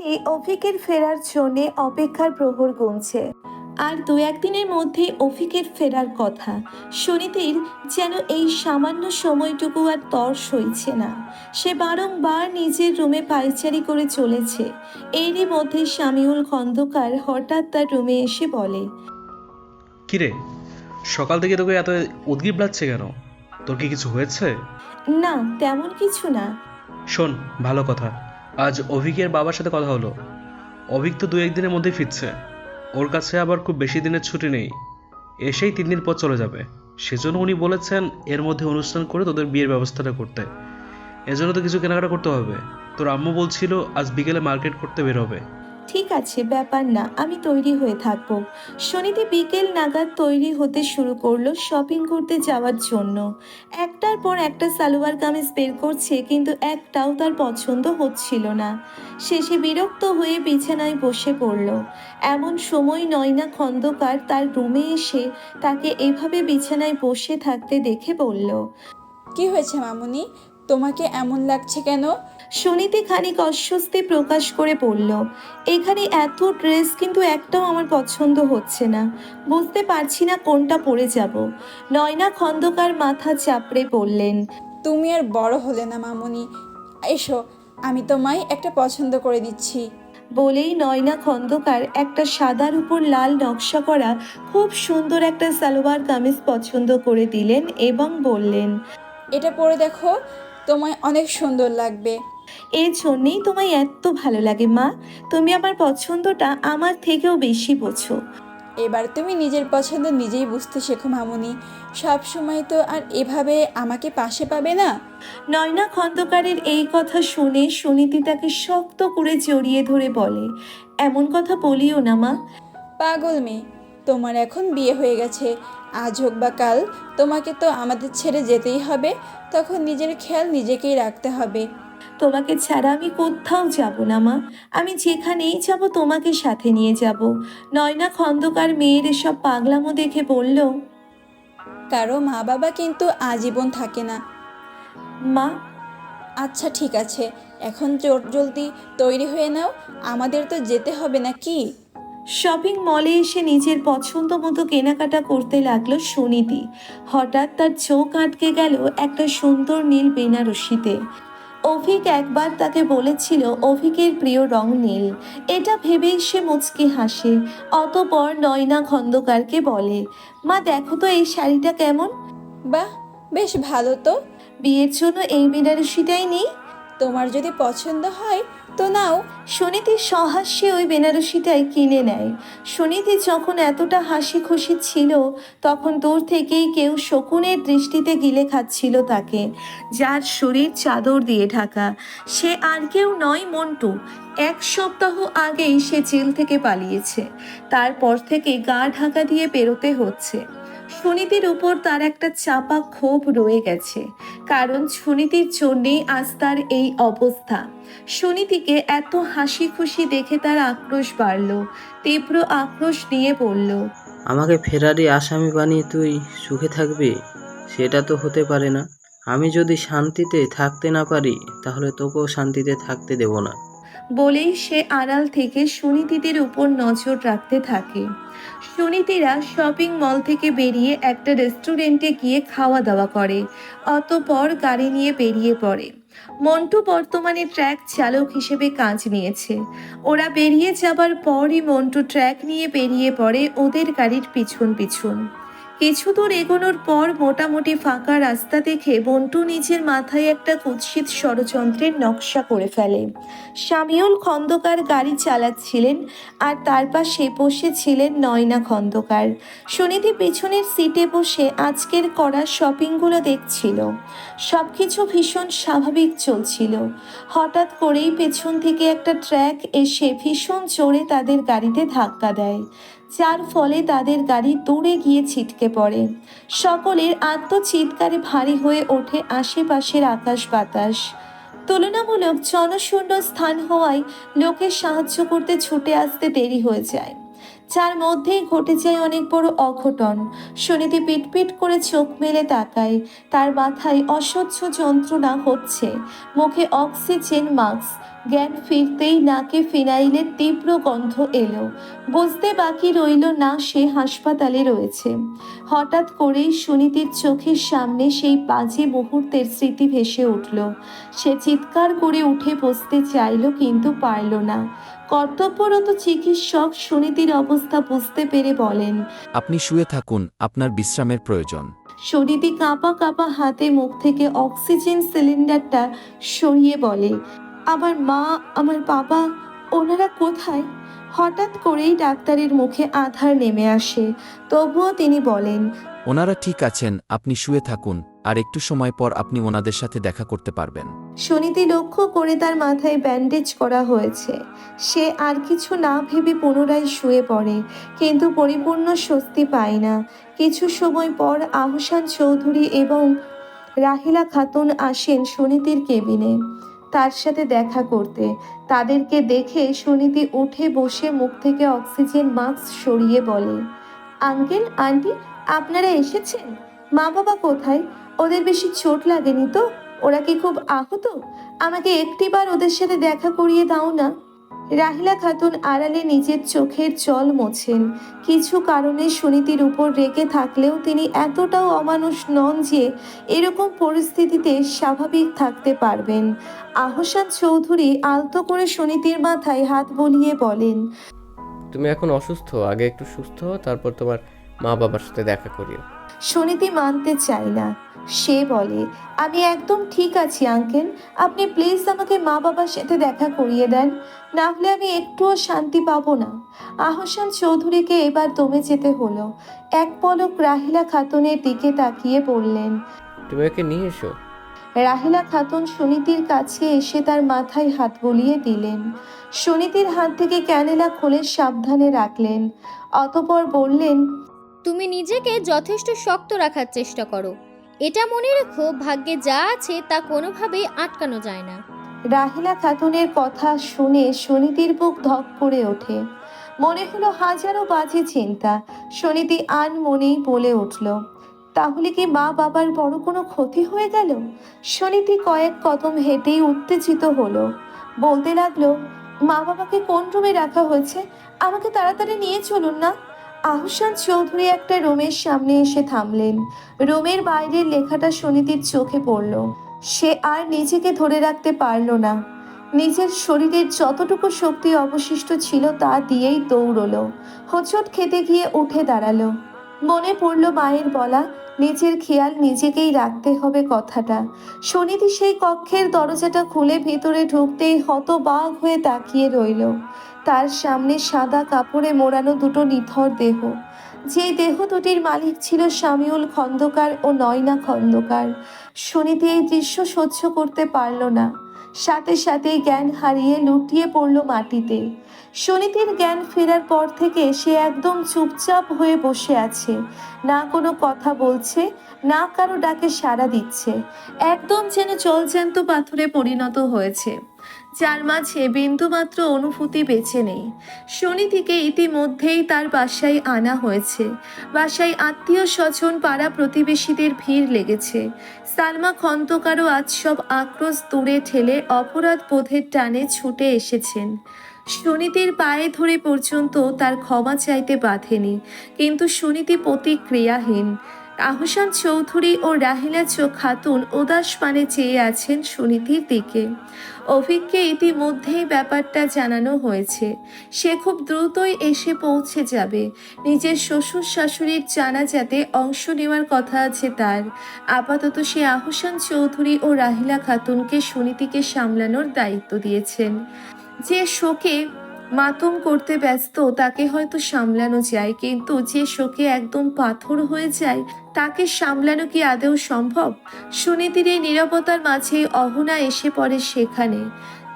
সুনীতি অফিকের ফেরার জন্যে অপেক্ষার প্রহর গুনছে। আর দু একদিনের মধ্যে অফিকের ফেরার কথা। সুনীতির যেন এই সামান্য সময়টুকু আর তর সইছে না। সে বারংবার নিজের রুমে পাইচারি করে চলেছে। এরই মধ্যে শামিউল খন্দকার হঠাৎ তার রুমে এসে বলে কিরে সকাল থেকে তোকে এত উদ্গ্রীব লাগছে কেন? তোর কি কিছু হয়েছে? না তেমন কিছু না। শোন ভালো কথা। আজ অভিকের বাবার সাথে কথা হলো। অভিক তো দু একদিনের মধ্যেই ফিরছে। ওর কাছে আবার খুব বেশি দিনের ছুটি নেই। এসেই তিন দিন পর চলে যাবে। সেজন্য উনি বলেছেন, এর মধ্যে অনুষ্ঠান করে তোদের বিয়ের ব্যবস্থাটা করতে। এজন্য তো কিছু কেনাকাটা করতে হবে। তোর আম্মু বলছিল, আজ বিকেলে মার্কেট করতে বের হবে। ঠিক আছে, ব্যাপার না, আমি তৈরি হয়ে থাকব। শনিতে বিকেল নাগাদ তৈরি হতে শুরু করল শপিং করতে যাওয়ার জন্য। একটার পর একটা সালোয়ার কামিজ বের করছে, কিন্তু একটাও তার পছন্দ হচ্ছিল না। শেষে বিরক্ত হয়ে বিছানায় বসে পড়ল। এমন সময় নয়না খন্দকার তার রুমে এসে তাকে এভাবে বিছানায় বসে থাকতে দেখে বলল, কি হয়েছে মামুনি? তোমাকে এমন লাগছে কেন? সুনীতি খানিক অস্বস্তি প্রকাশ করে পড়ল। এখানে এত ড্রেস কিন্তু একটাও আমার পছন্দ হচ্ছে না। বুঝতে পারছি না কোনটা পরে যাব। নয়না খন্দকার মাথা চাপড়ে পড়লেন। তুমি আর বড় হলে না মামনি। এসো আমি তোমায় একটা পছন্দ করে দিচ্ছি। বলেই নয়না খন্দকার একটা সাদার উপর লাল নকশা করা খুব সুন্দর একটা সালোয়ার কামিজ পছন্দ করে দিলেন এবং বললেন এটা পরে দেখো তোমায় অনেক সুন্দর লাগবে। এই জন্যেই তোমায় এত ভালো লাগে মা। তুমি আমার পছন্দটা আমার থেকেও বেশি বোঝো। এবার তুমি নিজের পছন্দ নিজেই বুঝতে শেখো মামুনি। সব সময় তো আর এভাবে আমাকে পাশে পাবে না। নয়না খন্দকারের এই কথা শুনে সুনীতি তাকে শক্ত করে জড়িয়ে ধরে বলে এমন কথা বলিও না মা। পাগল মেয়ে তোমার এখন বিয়ে হয়ে গেছে। আজ হোক বা কাল তোমাকে তো আমাদের ছেড়ে যেতেই হবে। তখন নিজের খেয়াল নিজেকেই রাখতে হবে। তোমাকে ছাড়া আমি কোথাও যাব না মা। আমি যেখানেই যাব তোমাকে সাথে নিয়ে যাব। নয়না খন্দকার মেয়ের এসব পাগলামো দেখে বলল কারও মা বাবা কিন্তু আজীবন থাকে না। মা? আচ্ছা ঠিক আছে। এখন জোর জলদি তৈরি হয়ে নাও। আমাদের তো যেতে হবে না কি শপিং মলে এসে নিজের পছন্দ মতো কেনাকাটা করতে লাগল সুনীতি। হঠাৎ তার চোখ আটকে গেল একটা সুন্দর নীল বেনারসিতে। অভিক একবার তাকে বলেছিল অভিকের প্রিয় রং নীল। এটা ভেবেই সে মুচকি হাসে। অতপর নয়না খন্দকারকে বলে মা দেখো তো এই শাড়িটা কেমন? বাহ বেশ ভালো তো। বিয়ের জন্য এই বেনারসিটাই নেই? তোমার যদি পছন্দ হয়, তো নাও। সুনীতি সহাস্যে ওই বেনারসিটাই কিনে নেয়। সুনীতি যখন এতটা হাসি খুশি ছিল, তখন দূর থেকেই কেউ শকুনের দৃষ্টিতে গিলে খাচ্ছিল তাকে, যার শরীর চাদর দিয়ে ঢাকা। সে আর কেউ নয় মন্টু। এক সপ্তাহ আগেই সে জেল থেকে পালিয়েছে। তারপর থেকে গা ঢাকা দিয়ে পেরোতে হচ্ছে। সুনীতির উপর তার একটা চাপা ক্ষোভ রয়ে গেছে, কারণ সুনীতির জন্যেই আজ তার এই অবস্থা। সুনীতিকে এত হাসি খুশি দেখে তার আক্রোশ বাড়ল, তীব্র আক্রোশ নিয়ে বলল, আমাকে ফেরারি আসামি বানিয়ে তুই সুখে থাকবি? সেটা তো হতে পারে না। আমি যদি শান্তিতে থাকতে না পারি, তাহলে তোকেও শান্তিতে থাকতে দেব না। বলেই সে আড়াল থেকে সুনীতিদের উপর নজর রাখতে থাকে। সুনীতিরা শপিং মল থেকে বেরিয়ে একটা রেস্টুরেন্টে গিয়ে খাওয়া দাওয়া করে, অতপর গাড়ি নিয়ে বেরিয়ে পড়ে। মন্টু বর্তমানে ট্র্যাক চালক হিসেবে কাজ নিয়েছে। ওরা বেরিয়ে যাবার পরই মন্টু ট্র্যাক নিয়ে বেরিয়ে পড়ে ওদের গাড়ির পিছন পিছন কিছু দূর এগোনোর পর মোটামুটি ফাঁকা রাস্তা দেখে বন্টু নিজের মাথায় একটা কুৎসিত ষড়যন্ত্রের নকশা করে ফেলে। শামিউল খন্দকার গাড়ি চালাচ্ছিলেন আর তার পাশে বসেছিলেন নয়না খন্দকার। সুনিধি পেছনের সিটে বসে আজকের করা শপিংগুলো দেখছিল। সব কিছু ভীষণ স্বাভাবিক চলছিল। হঠাৎ করেই পেছন থেকে একটা ট্র্যাক এসে ভীষণ জোরে তাদের গাড়িতে ধাক্কা দেয়। যার ফলে তাদের গাড়ি দূরে গিয়ে ছিটকে পড়ে। সকলের আত্মচিৎকারে ভারী হয়ে ওঠে আশেপাশের আকাশ বাতাস। তুলনামূলক জনশূন্য স্থান হওয়ায় লোকের সাহায্য করতে ছুটে আসতে দেরি হয়ে যায়। যার মধ্যেই ঘটে যায় অনেক বড় অঘটন। সুনীতি পিটপিট করে চোখ মেলে তাকায়। তার মাথায় অসহ্য যন্ত্রণা হচ্ছে। মুখে অক্সিজেন মাস্ক। জ্ঞান ফিরতেই নাকে ফিনাইলের তীব্র গন্ধ এলো। বুঝতে বাকি রইল না সে হাসপাতালে রয়েছে। হঠাৎ করেই সুনীতির চোখের সামনে সেই বাজে মুহূর্তের স্মৃতি ভেসে উঠল। সে চিৎকার করে উঠে বসতে চাইল কিন্তু পারল না। কর্তব্যরত চিকিৎসক সুনীতির অবস্থা বুঝতে পেরে বলেন আপনি শুয়ে থাকুন আপনার বিশ্রামের প্রয়োজন। সুনীতি কাঁপা কাঁপা হাতে মুখ থেকে অক্সিজেন সিলিন্ডারটা সরিয়ে বলে আমার মা আমার বাবা ওনারা কোথায়? হঠাৎ করেই ডাক্তারের মুখে আধার নেমে আসে। তবুও তিনি বলেন ওনারা ঠিক আছেন আপনি শুয়ে থাকুন আর একটু সময় পর আপনি ওনাদের সাথে দেখা করতে পারবেন। সুনীতি লক্ষ্য করে তার মাথায় ব্যান্ডেজ করা হয়েছে। সে আর কিছু না ভেবে পুনরায় শুয়ে পড়ে কিন্তু পরিপূর্ণ স্বস্তি পায় না। কিছু সময় পর আহসান চৌধুরী এবং রাহিলা খাতুন আসেন সুনীতির কেবিনে। তার সাথে দেখা করতে। তাদেরকে দেখে সুনীতি উঠে বসে মুখ থেকে অক্সিজেন মাস্ক সরিয়ে বলে, আঙ্কেল, আন্টি, আপনারা এসেছেন? মা বাবা কোথায়? ওদের বেশি চোট লাগেনি তো? ওরা কি খুব আহত? আমাকে একটিবার ওদের সাথে দেখা করিয়ে দাও না। রাহিলা খাতুন আড়ালে নিজের চোখের জল মোছেন। কিছু কারণে সুনীতির উপর রেগে থাকলেও তিনি এতটাও অমানুষ নন যে এরকম পরিস্থিতিতে স্বাভাবিক থাকতে পারবেন। আহসান চৌধুরী আলতো করে সুনীতির মাথায় হাত বলিয়ে বলেন, তুমি এখন অসুস্থ, আগে একটু সুস্থ তারপর তোমার মা বাবার সাথে দেখা করিও। সুনীতি মানতে চায় না। সে বলে আমি একদম ঠিক আছি আঙ্কেল। আপনি প্লিজ আমাকে মা বাবার সাথে দেখা করিয়ে দেন। না হলে আমি একটুও শান্তি পাবো না। আহসান চৌধুরীকে এবার দমে যেতে হলো। এক পলক রাহিলা খাতুনের দিকে তাকিয়ে বললেন তুমি ওকে নিয়ে এসো। রাহিলা খাতুন সুনীতির কাছে এসে তার মাথায় হাত বুলিয়ে দিলেন। সুনীতির হাত থেকে ক্যানেলা খুলে সাবধানে রাখলেন। অতপর বললেন তুমি নিজেকে যথেষ্ট শক্ত রাখার চেষ্টা করো। এটা মনে রেখো, ভাগ্যে যা আছে তা কোনোভাবেই আটকানো যায় না। রাহিলা খাতুনের কথা শুনে সুনীতির বুক ধক করে ওঠে। মনে হলো হাজারো বাজে চিন্তা। সুনীতি আন মনেই বলে উঠল, তাহলে কি মা বাবার বড় কোনো ক্ষতি হয়ে গেল? সুনীতি কয়েক কদম হেঁটেই উত্তেজিত হলো। বলতে লাগল, মা বাবাকে কোন রুমে রাখা হয়েছে? আমাকে তাড়াতাড়ি নিয়ে চলুন না। আহসান চৌধুরী একটা রুমের সামনে এসে থামলেন। রুমের বাইরের লেখাটা সুনীতির চোখে পড়ল। সে আর নিজেকে ধরে রাখতে পারল না। নিজের শরীরের যতটুকু শক্তি অবশিষ্ট ছিল তা দিয়েই দৌড়লো। হোঁচট খেতে গিয়ে উঠে দাঁড়াল। মনে পড়ল মায়ের বলা নিজের খেয়াল নিজেকেই রাখতে হবে কথাটা। সনিধি সেই কক্ষের দরজাটা খুলে ভেতরে ঢুকতেই হতবাগ হয়ে তাকিয়ে রইল। তার সামনে সাদা কাপড়ে মোড়ানো দুটো নিথর দেহ। যে দেহ দুটির মালিক ছিল শামিউল খন্দকার ও নয়না খন্দকার। সুনীতি এই দৃশ্য সহ্য করতে পারল না। সাথে সাথেই জ্ঞান হারিয়ে লুটিয়ে পড়ল মাটিতে। সুনীতির জ্ঞান ফেরার পর থেকে সে একদম চুপচাপ হয়ে বসে আছে। না কোনো কথা বলছে, না কারও ডাকে সাড়া দিচ্ছে। একদম যেন জলজ্যান্ত পাথরে পরিণত হয়েছে। যার মাঝে বিন্দুমাত্র অনুভূতি বেঁচে নেই। সুনীতিকে ইতিমধ্যেই তার বাসায় আনা হয়েছে। বাসায় আত্মীয় স্বজন, পাড়া প্রতিবেশীদের ভিড় লেগেছে। সালমা খন্দকারও আজ সব আক্রোশ দূরে ঠেলে অপরাধ বোধের টানে ছুটে এসেছেন। সুনীতির পায়ে ধরে পর্যন্ত তার ক্ষমা চাইতে বাধেনি, কিন্তু সুনীতি প্রতিক্রিয়াহীন। আহসান চৌধুরী ও রাহিলা চোখ খাতুন উদাস পানে চেয়ে আছেন সুনীতির দিকে। অভিককে ইতিমধ্যেই ব্যাপারটা জানানো হয়েছে। সে খুব দ্রুতই এসে পৌঁছে যাবে। নিজের শ্বশুর শাশুড়ির জানাজাতে অংশ নেওয়ার কথা আছে তার। আপাতত সে আহসান চৌধুরী ও রাহিলা খাতুনকে সুনীতিকে সামলানোর দায়িত্ব দিয়েছেন। যে শোকে মাতম করতে ব্যস্ত, তাকে হয়তো সামলানো যায়, কিন্তু যে শোকে একদম পাথর হয়ে যায়, তাকে সামলানো কি আদেও সম্ভব? সুনীতির এই নিরাপত্তার মাঝে অহনা এসে পড়ে সেখানে।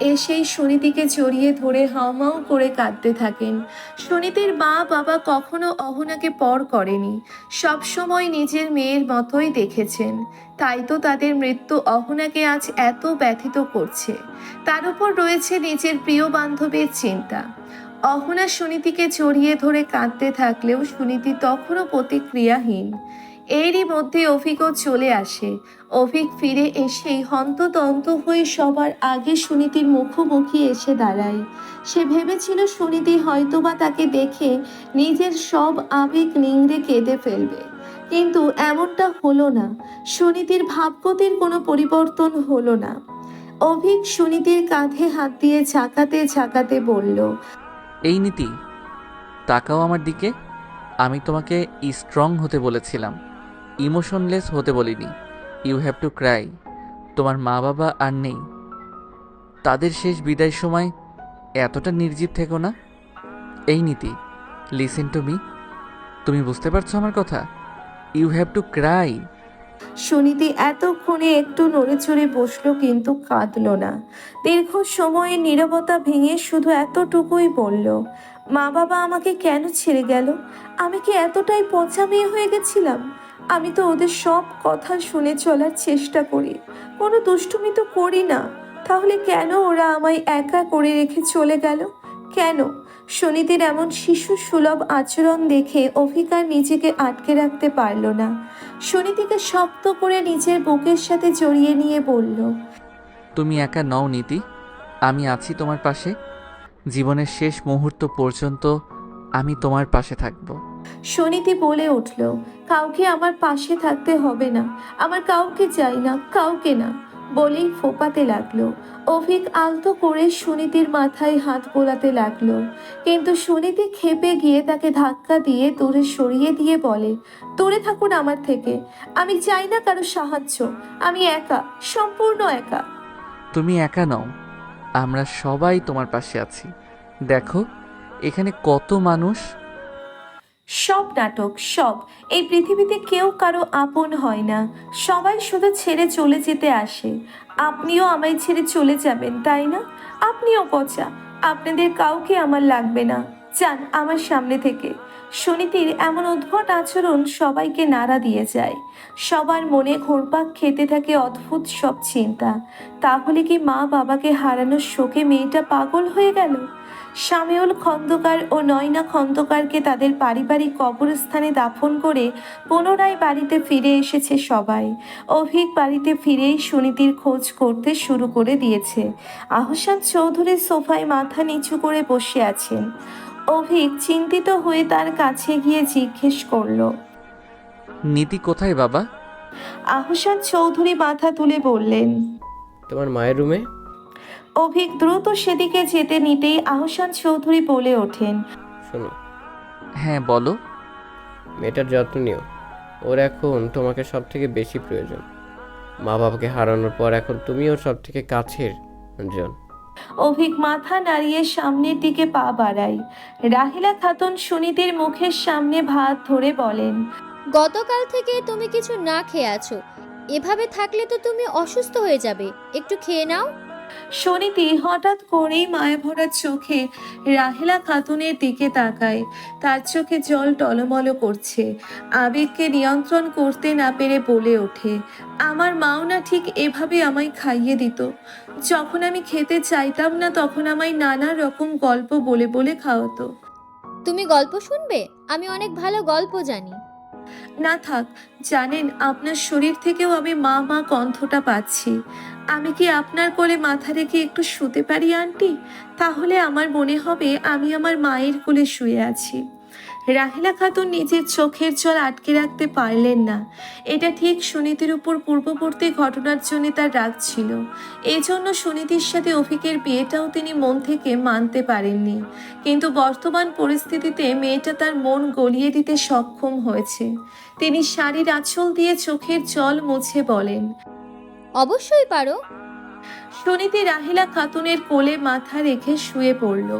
এসেই সুনীতিকে জড়িয়ে ধরে হাউমাউ করে কাঁদতে থাকেন। সুনীতির মা বাবা কখনো অহনাকে পর করেনি। সবসময় নিজের মেয়ের মতোই দেখেছেন। তাই তো তাদের মৃত্যু অহনাকে আজ এত ব্যথিত করছে। তার উপর রয়েছে নিজের প্রিয় বান্ধবীর চিন্তা। অহনা সুনীতিকে জড়িয়ে ধরে কাঁদতে থাকলেও সুনীতি তখনও প্রতিক্রিয়াহীন। এরই মধ্যে অভিকও চলে আসে। অভিক ফিরে এসেই হন্ততন্ত হয়ে সবার আগে সুনীতির মুখোমুখি এসে দাঁড়ায়। সে ভেবেছিল সুনীতি হয়তোবা তাকে দেখে নিজের সব আবেগ নিংড়ে কেঁদে ফেলবে। কিন্তু এমনটা হলো না। সুনীতির ভাবগতির কোনো পরিবর্তন হলো না। অভিক সুনীতির কাঁধে হাত দিয়ে ঝাঁকাতে ঝাঁকাতে বলল, এই নীতি, তাকাও আমার দিকে। আমি তোমাকে স্ট্রং হতে বলেছিলাম। ইমোশনলেস হতে বলিনি। ইউ হ্যাভ টু ক্রাই তোমার মা বাবা আর নেই। তাদের শেষ বিদায় সময় এতটা নির্জীব থেকো না। এই নীতি লিসেন টু মি তুমি বুঝতে পারছ আমার কথা? You have to cry Suniti এতক্ষণে একটু নড়ে চড়ে বসল কিন্তু কাঁদলো না। দীর্ঘ সময়ে নীরবতা ভেঙে শুধু এতটুকুই বলল, মা বাবা আমাকে কেন ছেড়ে গেল? আমি কি এতটাই পচা মেয়ে হয়ে গেছিলাম? আমি তো ওদের সব কথা শুনে চলার চেষ্টা করি। কোনো দুষ্টুমি তো করি না। তাহলে কেন ওরা আমায় একা করে রেখে চলে গেল? কেন? সুনীতির এমন শিশু সুলভ আচরণ দেখে অভিকার নিজেকে আটকে রাখতে পারল না। সুনীতিকে শক্ত করে নিজের বুকের সাথে জড়িয়ে নিয়ে বলল, তুমি একা নও নীতি। আমি আছি তোমার পাশে। জীবনের শেষ মুহূর্ত পর্যন্ত আমি তোমার পাশে থাকব। সুনীতি বলে উঠল, কাউকে আমার পাশে থাকতে হবে না। আমার কাউকে চাই না, কাউকে না। বলেই ফোপাতে লাগল। অভিক আলতো করে সুনীতির মাথায় হাত বোলাতে লাগল। কিন্তু সুনীতি খেপে গিয়ে তাকে ধাক্কা দিয়ে দূরে সরিয়ে দিয়ে বলে, দূরে থাকুন আমার থেকে। আমি চাই না কারও সাহায্য। আমি একা, সম্পূর্ণ একা। তুমি একা নও। আমরা সবাই তোমার পাশে আছি। দেখো, এখানে কত মানুষ সব নাটক, সব। এই পৃথিবীতে কেউ কারও আপন হয় না। সবাই শুধু ছেড়ে চলে যেতে আসে। আপনিও আমায় ছেড়ে চলে যাবেন, তাই না? আপনিও পচা। আপনাদের কাউকে আমার লাগবে না। যান আমার সামনে থেকে। সুনীতির এমন উদ্ভট আচরণ সবাইকে নাড়া দিয়ে যায়। সবার মনে ঘোরপাক খেতে থাকে অদ্ভুত সব চিন্তা। তাহলে কি মা বাবাকে হারানোর শোকে মেয়েটা পাগল হয়ে গেল? শামিউল খন্দকার ও নয়না খন্দকারকে তাদের পারিবারিক কবরস্থানে দাফন করে পুনরায় বাড়িতে ফিরে এসেছে সবাই। অভিক বাড়িতে ফিরেই সুনীতির খোঁজ করতে শুরু করে দিয়েছে। আহসান চৌধুরী সোফায় মাথা নিচু করে বসে আছেন। অভিক চিন্তিত হয়ে তার কাছে গিয়ে জিজ্ঞেস করল নীতি কোথায় বাবা? আহসান চৌধুরী মাথা তুলে বললেন তোমার মায়ের রুমে? অভিক দ্রুত সেদিকে যেতে নিতেই আহসান চৌধুরী বলে ওঠেন। শোনো। হ্যাঁ বলো। মেয়েটার যত্ন নিও। ওর এখন তোমাকে সব থেকে বেশি প্রয়োজন। মা বাবাকে হারানোর পর এখন তুমি ওর সব থেকে কাছের জন। অভিক মাথা নাড়িয়ে সামনের দিকে পা বাড়ায়। রাহিলা খাতুন সুনীতির মুখের সামনে ভাত ধরে বলেন গতকাল থেকে তুমি কিছু না খেয়ে আছো। এভাবে থাকলে তো তুমি অসুস্থ হয়ে যাবে। একটু খেয়ে নাও। সুনীতি হঠাৎ করেই মায়া ভরা চোখে রাহেলা খাতুনের দিকে তাকায়। তার চোখে জল টলমল করছে। আবেগকে নিয়ন্ত্রণ করতে না পেরে বলে ওঠে, আমার মাও না ঠিক এভাবে আমায় খাইয়ে দিত। যখন আমি খেতে চাইতাম না, তখন আমায় নানা রকম গল্প বলে বলে খাওয়াতো। তুমি গল্প শুনবে? আমি অনেক ভালো গল্প জানি। না থাক, জানেন আপনার শরীর থেকেও আমি মা মা কণ্ঠটা পাচ্ছি। আমি কি আপনার কোলে মাথা রেখে একটু শুতে পারি, আন্টি? তাহলে আমার মনে হবে আমি আমার মায়ের কোলে শুয়ে আছি। রাহিলা খাতুন নিজের চোখের জল আটকে রাখতে পারলেন না। এটা ঠিক সুনীতির উপর পূর্ববর্তী ঘটনার জন্য তার রাগ ছিল। এই জন্য সুনীতির সাথে অফিকের বিয়েটাও তিনি মন থেকে মানতে পারেননি। কিন্তু বর্তমান পরিস্থিতিতে মেয়েটা তার মন গলিয়ে দিতে সক্ষম হয়েছে। তিনি শাড়ির আঁচল দিয়ে চোখের জল মুছে বলেন অবশ্যই পারো। সুনীতি রাহিলা খাতুনের কোলে মাথা রেখে শুয়ে পড়ল।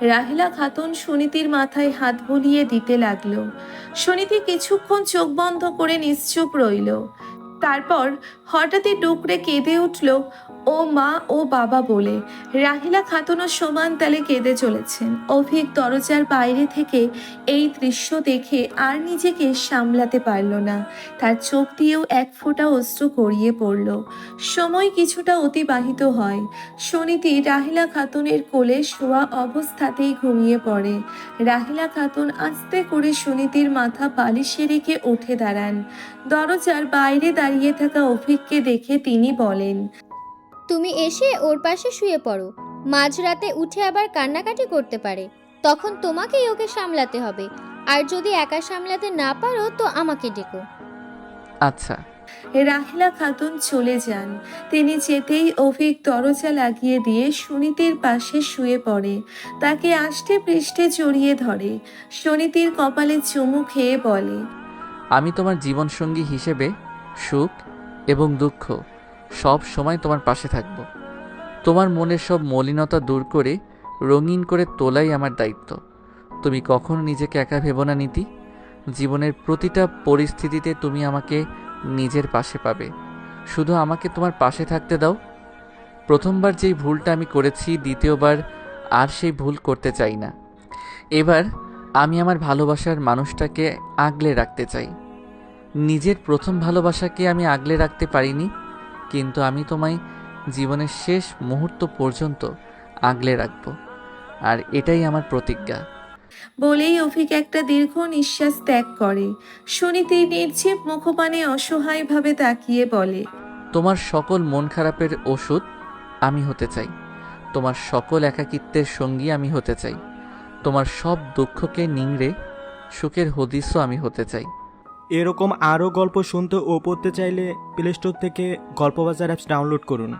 রাহিলা খাতুন সুনীতির মাথায় হাত বুলিয়ে দিতে লাগল। সুনীতি কিছুক্ষণ চোখ বন্ধ করে নিশ্চুপ রইল। তারপর হঠাৎই ডুকরে কেঁদে উঠল ও মা ও বাবা বলে। রাহিলা খাতুনও সমান তালে কেঁদে চলেছেন। অভিক দরজার বাইরে থেকে এই দৃশ্য দেখে আর নিজেকে সামলাতে পারল না। তার চোখ দিয়েও এক ফোঁটা অস্ত্র গড়িয়ে পড়ল। সময় কিছুটা অতিবাহিত হয়। সুনীতি রাহিলা খাতুনের কোলে শোয়া অবস্থাতেই ঘুমিয়ে পড়ে। রাহিলা খাতুন আস্তে করে সুনীতির মাথা বালিশে রেখে উঠে দাঁড়ান। দরজার বাইরে দাঁড়িয়ে থাকা অভিককে দেখে তিনি বলেন তুমি এসে ওর পাশে শুয়ে পড়ো। মাঝরাতে উঠে আবার কান্নাকাটি করতে পারে। তখন তোমাকেই ওকে সামলাতে হবে। আর যদি একা সামলাতে না পারো তো আমাকে ডেকো। আচ্ছা। রাহিলা খাতুন চলে যান। তিনি যেতেই অভিক দরজা লাগিয়ে দিয়ে সুনীতির পাশে শুয়ে পড়ে। তাকে আষ্টে পৃষ্ঠে জড়িয়ে ধরে। সুনীতির কপালে চুমু খেয়ে বলে আমি তোমার জীবনসঙ্গী হিসেবে সুখ এবং দুঃখ সব সময় তোমার পাশে থাকব। তোমার মনের সব মলিনতা দূর করে, রঙিন করে তোলাই আমার দায়িত্ব। তুমি কখনো নিজেকে একা ভেবো না, নীতি। জীবনের প্রতিটা পরিস্থিতিতে তুমি আমাকে নিজের পাশে পাবে। শুধু আমাকে তোমার পাশে থাকতে দাও। প্রথমবার যেই ভুলটা আমি করেছি, দ্বিতীয়বার আর সেই ভুল করতে চাই না। এবার আমি আমার ভালোবাসার মানুষটাকে আগলে রাখতে চাই। নিজের প্রথম ভালোবাসাকে আমি আগলে রাখতে পারিনি কিন্তু আমি তোমায় জীবনের শেষ মুহূর্ত পর্যন্ত আগলে রাখব। আর এটাই আমার প্রতিজ্ঞা। বলেই অভিক একটা দীর্ঘ নিঃশ্বাস ত্যাগ করে। সুনীতি নির্জীব মুখপানে অসহায়ভাবে তাকিয়ে বলে তোমার সকল মন খারাপের ওষুধ আমি হতে চাই। তোমার সকল একাকিত্বের সঙ্গী আমি হতে চাই। তোমার সব দুঃখকে নিংড়ে সুখের হদিসও আমি হতে চাই। এরকম আরও গল্প শুনতে ও পড়তে চাইলে প্লে স্টোর থেকে গল্পবাজার অ্যাপস ডাউনলোড করুন।